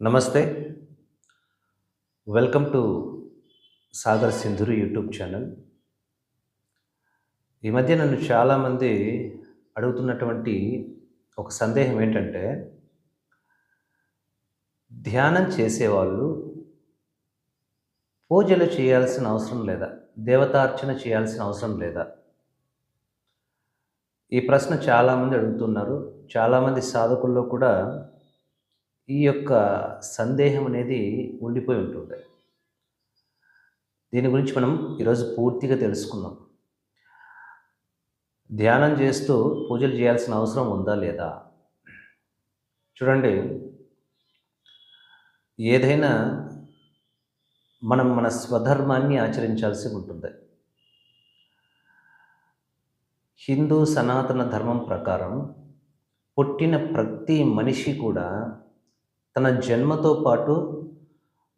నమస్తే. Welcome to Sagar Sindhuru YouTube channel ఈ మధ్య నన్ను చాలామంది అడుగుతున్నటువంటి ఒక సందేహం ఏంటంటే ధ్యానం చేసేవాళ్ళు పూజలు చేయాల్సిన అవసరం లేదా దేవతార్చన చేయాల్సిన అవసరం లేదా? ఈ ప్రశ్న చాలామంది అడుగుతున్నారు. చాలామంది సాధకుల్లో కూడా ఈ యొక్క సందేహం అనేది ఉండిపోయి ఉంటుంది. దీని గురించి మనం ఈరోజు పూర్తిగా తెలుసుకుందాం. ధ్యానం చేస్తూ పూజలు చేయాల్సిన అవసరం ఉందా లేదా? చూడండి. ఏదైనా మనం మన స్వధర్మాన్ని ఆచరించాల్సి ఉంటుంది. హిందూ సనాతన ధర్మం ప్రకారం పుట్టిన ప్రతి మనిషి కూడా తన జన్మతో పాటు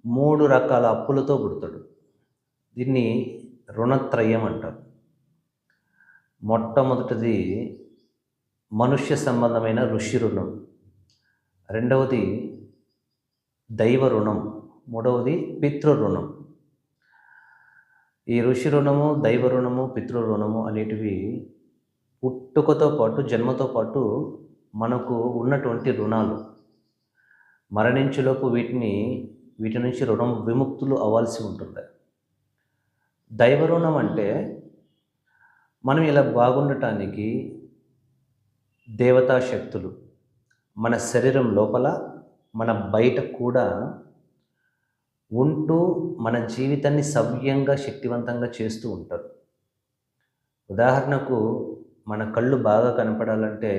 మూడు రకాల అప్పులతో పుడతాడు. దీన్ని రుణత్రయం అంటారు. మొట్టమొదటిది మనుష్య సంబంధమైన ఋషి రుణం. రెండవది దైవ రుణం. మూడవది పితృ రుణం. ఈ ఋషి రుణము దైవ రుణము పితృ రుణము అనేటివి పుట్టుకతో పాటు జన్మతో పాటు మనకు ఉన్నటువంటి రుణాలు. మరణించేలోపు వీటిని వీటి నుంచి రుణం విముక్తులు అవ్వాల్సి ఉంటుంది. దైవ రుణం అంటే మనం ఇలా బాగుండటానికి దేవతా శక్తులు. మన శరీరం లోపల మన బయట కూడా ఉంటూ మన జీవితాన్ని సవ్యంగా శక్తివంతంగా చేస్తూ ఉంటారు. ఉదాహరణకు మన కళ్ళు బాగా కనపడాలంటే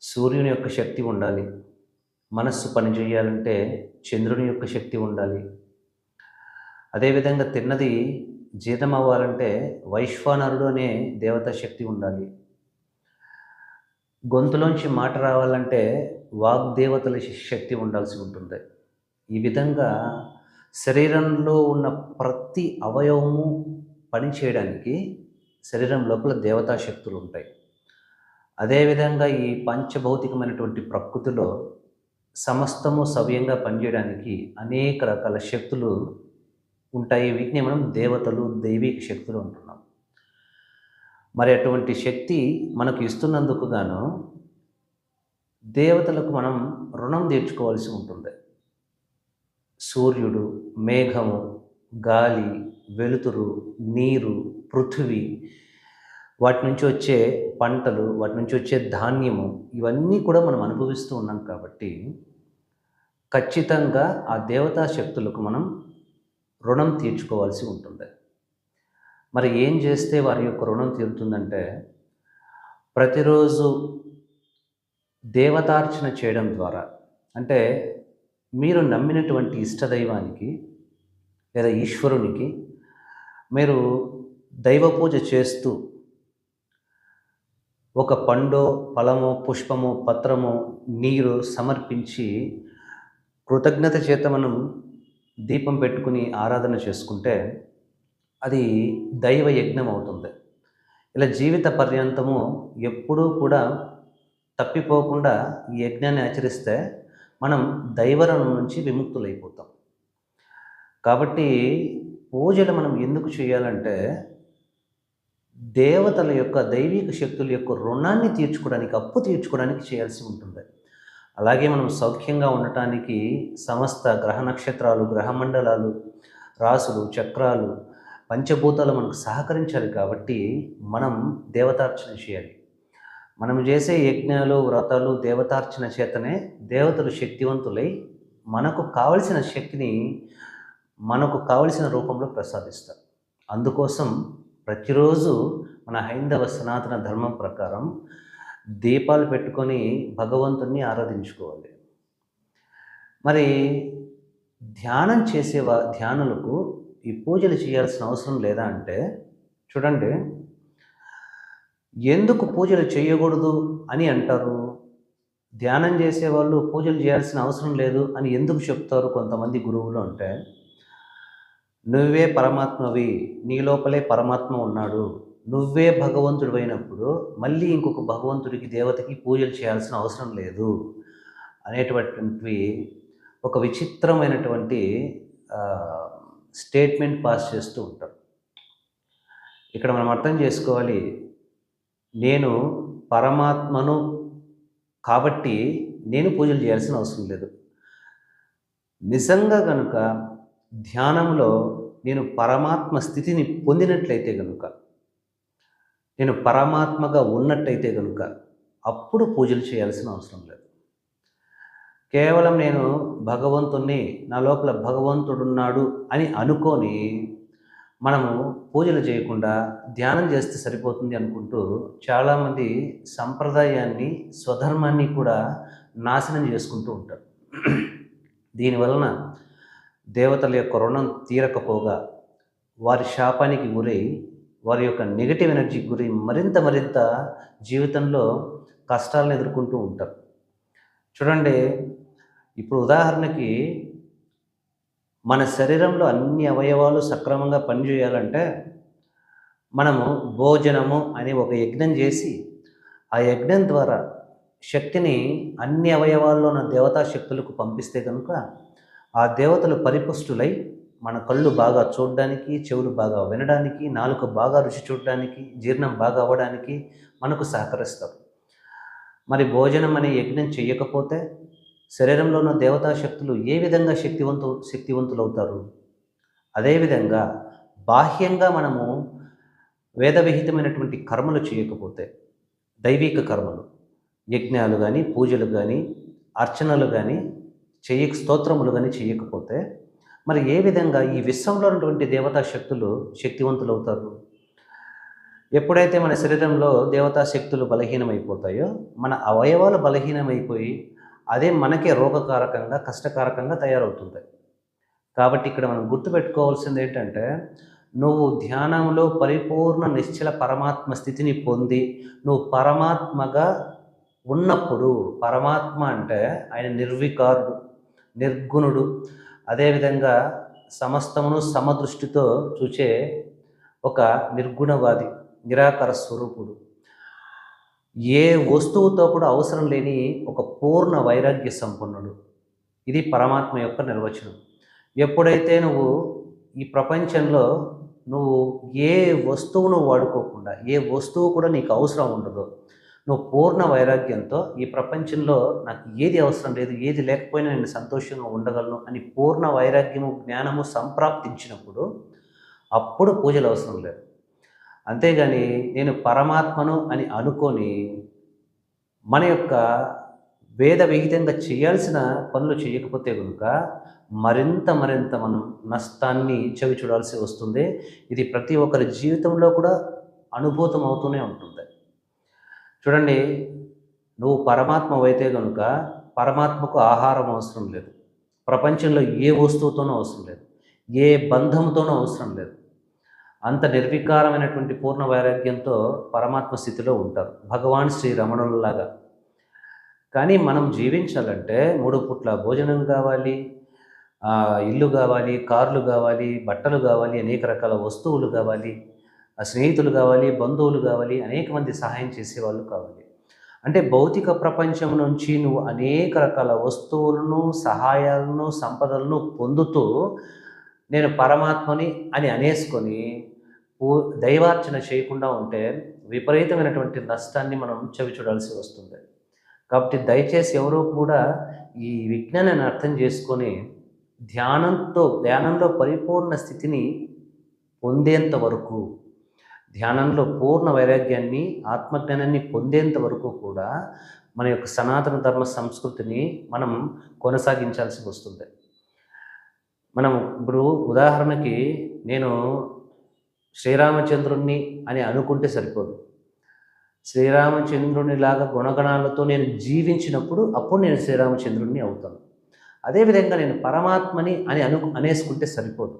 సూర్యుని యొక్క శక్తి ఉండాలి. మనస్సు పనిచేయాలంటే చంద్రుని యొక్క శక్తి ఉండాలి. అదేవిధంగా తిన్నది జీతం అవ్వాలంటే వైశ్వానరుడు అనే దేవత శక్తి ఉండాలి. గొంతులోంచి మాట రావాలంటే వాగ్దేవతల శక్తి ఉండాల్సి ఉంటుంది. ఈ విధంగా శరీరంలో ఉన్న ప్రతి అవయవము పనిచేయడానికి శరీరం లోపల దేవతా శక్తులు ఉంటాయి. అదేవిధంగా ఈ పంచభౌతికమైనటువంటి ప్రకృతిలో సమస్తము సవ్యంగా పనిచేయడానికి అనేక రకాల శక్తులు ఉంటాయి. వీటిని మనం దేవతలు దైవిక శక్తులు అంటున్నాం. మరి అటువంటి శక్తి మనకు ఇస్తున్నందుకు గాను దేవతలకు మనం రుణం తీర్చుకోవాల్సి ఉంటుంది. సూర్యుడు మేఘము గాలి వెలుతురు నీరు పృథివీ వాటి నుంచి వచ్చే పంటలు వాటి నుంచి వచ్చే ధాన్యము ఇవన్నీ కూడా మనం అనుభవిస్తూ ఉన్నాం కాబట్టి ఖచ్చితంగా ఆ దేవతా శక్తులకు మనం రుణం తీర్చుకోవాల్సి ఉంటుంది. మరి ఏం చేస్తే వారి యొక్క రుణం తీరుతుందంటే ప్రతిరోజు దేవతార్చన చేయడం ద్వారా అంటే మీరు నమ్మినటువంటి ఇష్టదైవానికి లేదా ఈశ్వరునికి మీరు దైవ పూజ చేస్తూ ఒక పండో ఫలము పుష్పము పత్రము నీరు సమర్పించి కృతజ్ఞత చేత మనం దీపం పెట్టుకుని ఆరాధన చేసుకుంటే అది దైవ యజ్ఞం అవుతుంది. ఇలా జీవిత పర్యంతము ఎప్పుడూ కూడా తప్పిపోకుండా ఈ యజ్ఞాన్ని ఆచరిస్తే మనం దైవరణం నుంచి విముక్తులైపోతాం. కాబట్టి పూజలు మనం ఎందుకు చేయాలంటే దేవతల యొక్క దైవిక శక్తుల యొక్క రుణాన్ని తీర్చుకోవడానికి అప్పు తీర్చుకోవడానికి చేయాల్సి ఉంటుంది. అలాగే మనం సౌఖ్యంగా ఉండటానికి సమస్త గ్రహ నక్షత్రాలు గ్రహమండలాలు రాసులు చక్రాలు పంచభూతాలు మనకు సహకరించాలి కాబట్టి మనం దేవతార్చన చేయాలి. మనం చేసే యజ్ఞాలు వ్రతాలు దేవతార్చన చేతనే దేవతలు శక్తివంతులై మనకు కావలసిన శక్తిని మనకు కావలసిన రూపంలో ప్రసాదిస్తారు. అందుకోసం ప్రతిరోజు మన హైందవ సనాతన ధర్మం ప్రకారం దీపాలు పెట్టుకొని భగవంతుణ్ణి ఆరాధించుకోవాలి. మరి ధ్యానం చేసే ధ్యానులకు ఈ పూజలు చేయాల్సిన అవసరం లేదా అంటే చూడండి ఎందుకు పూజలు చేయకూడదు అని అంటారు? ధ్యానం చేసేవాళ్ళు పూజలు చేయాల్సిన అవసరం లేదు అని ఎందుకు చెప్తారు కొంతమంది గురువులు అంటే నువ్వే పరమాత్మవి నీ లోపలే పరమాత్మ ఉన్నాడు. నువ్వే భగవంతుడు అయినప్పుడు మళ్ళీ ఇంకొక భగవంతుడికి దేవతకి పూజలు చేయాల్సిన అవసరం లేదు. అనేటువంటివి ఒక విచిత్రమైనటువంటి స్టేట్మెంట్ పాస్ చేస్తూ ఉంటారు ఇక్కడ మనం అర్థం చేసుకోవాలి. నేను పరమాత్మను కాబట్టి నేను పూజలు చేయాల్సిన అవసరం లేదు. నిజంగా కనుక ధ్యానంలో నేను పరమాత్మ స్థితిని పొందినట్లయితే కనుక నేను పరమాత్మగా ఉన్నట్టయితే కనుక అప్పుడు పూజలు చేయాల్సిన అవసరం లేదు. కేవలం నేను భగవంతుణ్ణి నా లోపల భగవంతుడున్నాడు అని అనుకొని మనము పూజలు చేయకుండా ధ్యానం చేస్తే సరిపోతుంది అనుకుంటూ చాలామంది సంప్రదాయాన్ని స్వధర్మాన్ని కూడా నాశనం చేసుకుంటూ ఉంటారు. దీనివలన దేవతల యొక్క రుణం తీరకపోగా వారి శాపానికి గురై వారి యొక్క నెగటివ్ ఎనర్జీకి గురై మరింత మరింత జీవితంలో కష్టాలను ఎదుర్కొంటూ ఉంటారు. చూడండి ఇప్పుడు ఉదాహరణకి మన శరీరంలో అన్ని అవయవాలు సక్రమంగా పనిచేయాలంటే మనము భోజనము అనే ఒక యజ్ఞం చేసి ఆ యజ్ఞం ద్వారా శక్తిని అన్ని అవయవాల్లో ఉన్న దేవతా శక్తులకు పంపిస్తే కనుక ఆ దేవతలు పరిపుష్టులై మన కళ్ళు బాగా చూడడానికి చెవులు బాగా వినడానికి నాలుక బాగా రుచి చూడడానికి జీర్ణం బాగా అవ్వడానికి మనకు సహకరిస్తారు. మరి భోజనం అనే యజ్ఞం చేయకపోతే శరీరంలో ఉన్న దేవతా శక్తులు ఏ విధంగా శక్తివంతు శక్తివంతులు అవుతారు అదేవిధంగా బాహ్యంగా మనము వేదవిహితమైనటువంటి కర్మలు చేయకపోతే దైవిక కర్మలు యజ్ఞాలు కానీ పూజలు కానీ అర్చనలు కానీ చెయ్య స్తోత్రములు కానీ చేయకపోతే మరి ఏ విధంగా ఈ విశ్వంలో ఉన్నటువంటి దేవతా శక్తులు శక్తివంతులు అవుతారు ఎప్పుడైతే మన శరీరంలో దేవతా శక్తులు బలహీనమైపోతాయో మన అవయవాలు బలహీనమైపోయి అదే మనకే రోగకారకంగా కష్టకారకంగా తయారవుతుంది కాబట్టి ఇక్కడ మనం గుర్తుపెట్టుకోవాల్సింది ఏంటంటే నువ్వు ధ్యానంలో పరిపూర్ణ నిశ్చల పరమాత్మ స్థితిని పొంది నువ్వు పరమాత్మగా ఉన్నప్పుడు పరమాత్మ అంటే ఆయన నిర్వికారుడు. నిర్గుణుడు. అదేవిధంగా సమస్తమును సమదృష్టితో చూచే ఒక నిర్గుణవాది నిరాకార స్వరూపుడు. ఏ వస్తువుతో కూడా అవసరం లేని ఒక పూర్ణ వైరాగ్య సంపన్నుడు. ఇది పరమాత్మ యొక్క నిర్వచనం. ఎప్పుడైతే నువ్వు ఈ ప్రపంచంలో నువ్వు ఏ వస్తువును వాడుకోకుండా ఏ వస్తువు కూడా నీకు అవసరం ఉండదు నువ్వు పూర్ణ వైరాగ్యంతో ఈ ప్రపంచంలో నాకు ఏది అవసరం లేదు ఏది లేకపోయినా నేను సంతోషంగా ఉండగలను అని పూర్ణ వైరాగ్యము జ్ఞానము సంప్రాప్తించినప్పుడు అప్పుడు పూజలు అవసరం లేదు. అంతేగాని నేను పరమాత్మను అని అనుకొని మన యొక్క వేద విహితంగా చేయాల్సిన పనులు చేయకపోతే కనుక మరింత మరింత మనం నష్టాన్ని చవి చూడాల్సి వస్తుంది. ఇది ప్రతి ఒక్కరి జీవితంలో కూడా అనుభూతం అవుతూనే ఉంటుంది. చూడండి నువ్వు పరమాత్మ అయితే కనుక పరమాత్మకు ఆహారం అవసరం లేదు. ప్రపంచంలో ఏ వస్తువుతోనూ అవసరం లేదు. ఏ బంధంతోనూ అవసరం లేదు. అంత నిర్వికారమైనటువంటి పూర్ణ వైరాగ్యంతో పరమాత్మ స్థితిలో ఉంటారు. భగవాన్ శ్రీ రమణులలాగా. కానీ మనం జీవించాలంటే మూడు పుట్ల భోజనం కావాలి ఇల్లు కావాలి కార్లు కావాలి బట్టలు కావాలి అనేక రకాల వస్తువులు కావాలి. స్నేహితులు కావాలి బంధువులు కావాలి అనేక మంది సహాయం చేసేవాళ్ళు కావాలి. అంటే భౌతిక ప్రపంచం నుంచి నువ్వు అనేక రకాల వస్తువులను సహాయాలను సంపదలను పొందుతూ నేను పరమాత్మని అని అనేసుకొని దైవార్చన చేయకుండా ఉంటే విపరీతమైనటువంటి నష్టాన్ని మనం చవి చూడాల్సి వస్తుంది. కాబట్టి దయచేసి ఎవరూ కూడా ఈ విజ్ఞానాన్ని అర్థం చేసుకొని ధ్యానంతో ధ్యానంలో పరిపూర్ణ స్థితిని పొందేంత వరకు ధ్యానంలో పూర్ణ వైరాగ్యాన్ని ఆత్మజ్ఞానాన్ని పొందేంత వరకు కూడా మన యొక్క సనాతన ధర్మ సంస్కృతిని మనం కొనసాగించాల్సి వస్తుంది. మనం ఇప్పుడు ఉదాహరణకి నేను శ్రీరామచంద్రుణ్ణి అని అనుకుంటే సరిపోదు. శ్రీరామచంద్రునిలాగా గుణగణాలతో నేను జీవించినప్పుడు అప్పుడు నేను శ్రీరామచంద్రుణ్ణి అవుతాను. అదేవిధంగా నేను పరమాత్మని అని అను అనేసుకుంటే సరిపోదు.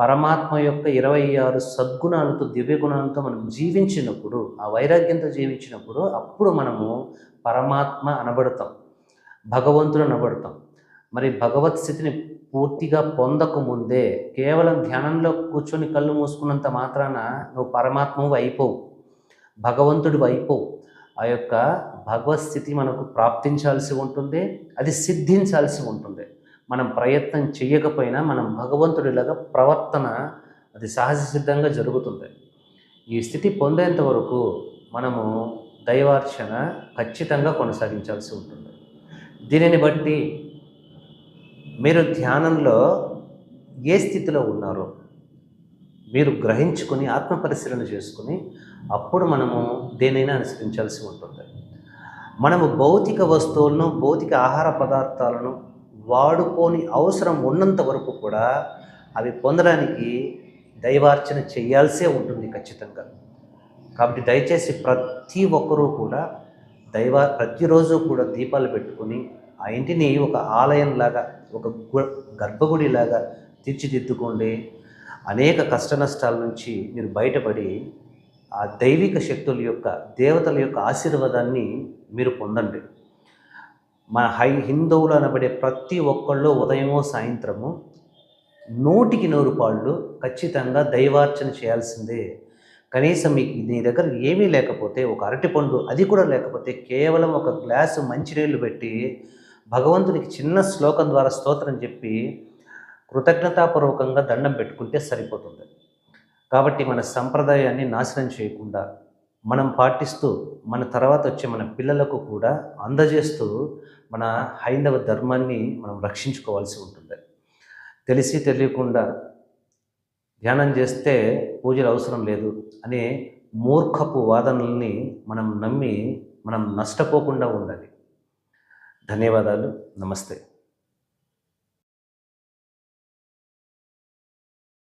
పరమాత్మ యొక్క ఇరవై ఆరు సద్గుణాలతో దివ్య గుణాలతో మనం జీవించినప్పుడు ఆ వైరాగ్యంతో జీవించినప్పుడు అప్పుడు మనము పరమాత్మ అనబడతాం. భగవంతుడు అనబడతాం. మరి భగవత్ స్థితిని పూర్తిగా పొందకముందే కేవలం ధ్యానంలో కూర్చొని కళ్ళు మూసుకున్నంత మాత్రాన నువ్వు పరమాత్మవు అయిపోవు. భగవంతుడు అయిపోవు. ఆ యొక్క భగవత్ స్థితి మనకు ప్రాప్తించాల్సి ఉంటుంది అది సిద్ధించాల్సి ఉంటుంది. మనం ప్రయత్నం చేయకపోయినా మనం భగవంతుడిలాగా ప్రవర్తన అది సహజ సిద్ధంగా జరుగుతుంది ఈ స్థితి పొందేంత వరకు మనము దైవార్చన ఖచ్చితంగా కొనసాగించాల్సి ఉంటుంది. దీనిని బట్టి మీరు ధ్యానంలో ఏ స్థితిలో ఉన్నారో మీరు గ్రహించుకొని ఆత్మ పరిశీలన చేసుకుని అప్పుడు మనము దేనైనా అనుసరించాల్సి ఉంటుంది. మనము భౌతిక వస్తువులను భౌతిక ఆహార పదార్థాలను వాడుకోని అవసరం ఉన్నంత వరకు కూడా అవి పొందడానికి దైవార్చన చేయాల్సే ఉంటుంది ఖచ్చితంగా. కాబట్టి దయచేసి ప్రతి ఒక్కరూ కూడా దైవ ప్రతిరోజు కూడా దీపాలు పెట్టుకొని ఆ ఇంటిని ఒక ఆలయంలాగా ఒక గు- గర్భగుడిలాగా తీర్చిదిద్దుకోండి. అనేక కష్ట నష్టాల నుంచి మీరు బయటపడి ఆ దైవిక శక్తుల యొక్క దేవతల యొక్క ఆశీర్వాదాన్ని మీరు పొందండి. మన హై హిందువులు అనబడే ప్రతి ఒక్కళ్ళు ఉదయమో సాయంత్రము నూటికి నూరు పాళ్ళు ఖచ్చితంగా దైవార్చన చేయాల్సిందే. కనీసం మీకు నీ దగ్గర ఏమీ లేకపోతే ఒక అరటిపండు అది కూడా లేకపోతే కేవలం ఒక గ్లాసు మంచినీళ్ళు పెట్టి భగవంతునికి చిన్న శ్లోకం ద్వారా స్తోత్రం చెప్పి కృతజ్ఞతాపూర్వకంగా దండం పెట్టుకుంటే సరిపోతుంది. కాబట్టి మన సంప్రదాయాన్ని నాశనం చేయకుండా మనం పాటిస్తూ మన తర్వాత వచ్చే మన పిల్లలకు కూడా అందజేస్తూ మన హైందవ ధర్మాన్ని మనం రక్షించుకోవాల్సి ఉంటుంది. తెలిసి తెలియకుండా ధ్యానం చేస్తే పూజలు అవసరం లేదు అనే మూర్ఖపు వాదనల్ని మనం నమ్మి మనం నష్టపోకుండా ఉండాలి. ధన్యవాదాలు. నమస్తే.